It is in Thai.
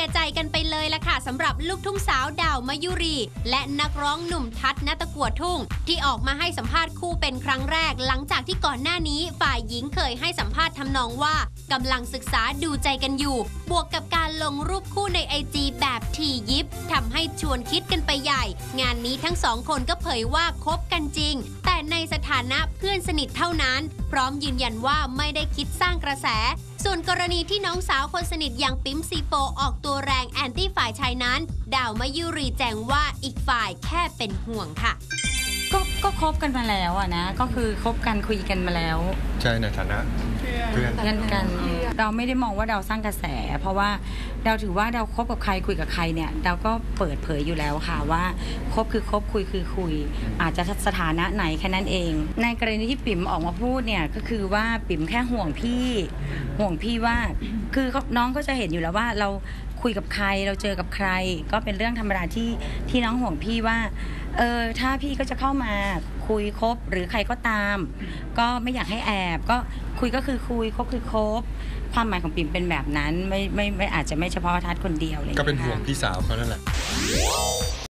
ียร์ใจกันไปเลยละค่ะสำหรับลูกทุ่งสาวดาวมายุรี และนักร้องหนุ่มทัศน์นตะกัวทุ่ง ที่ออกมาให้สัมภาษณ์คู่เป็นครั้งแรก หลังจากที่ก่อนหน้านี้ฝ่ายหญิงเคยให้สัมภาษณ์ทำนองว่ากำลังศึกษาดูใจกันอยู่ บวกกับการลงรูปคู่ในไอจีแบบทียิบทำให้ชวนคิดกันไปใหญ่ งานนี้ทั้งสองคนก็เผยว่าคบกันจริง แต่ในสถานะเพื่อนสนิทเท่านั้น พร้อมยืนยันว่าไม่ได้คิดสร้างกระแส ส่วนกรณีที่น้องสาวคนสนิทอย่างปิ๊มซีโฟออกตัวแรงแอนตี้ฝ่ายชายนั้น ดาวมายุรีแจ้งว่าอีกฝ่ายแค่เป็นห่วงค่ะ คบกันมาแล้วอะนะก็คือคบกันคุยกันมาแล้ว ใช่ในฐานะเพื่อนกันกัน เราไม่ได้มองว่าเราสร้างกระแส เพราะว่าเราถือว่าเราคบกับใครคุยกับใครเนี่ย เราก็เปิดเผยอยู่แล้วค่ะว่าคบคือคบคุยคือคุย อาจจะสถานะไหนแค่นั้นเอง ในกรณีที่ปิ๋มออกมาพูดเนี่ยก็คือว่าปิ๋มแค่ห่วงพี่ห่วงพี่ว่า คือเขาน้องก็จะเห็นอยู่แล้วว่าเราคุยกับใครเราเจอกับใคร ก็เป็นเรื่องธรรมดาที่ที่น้องห่วงพี่ว่า เออถ้าพี่ก็จะเข้ามาคุยคบหรือใครก็ตาม ก็ไม่อยากให้แอบ ก็คุยก็คือคุยคบคือคบ ความหมายของปิ่มเป็นแบบนั้นไม่ไม่ไม่อาจจะไม่เฉพาะทัศน์คนเดียวอะไรอย่างก็เลยเป็นห่วงพี่สาวเขานั่นแหละ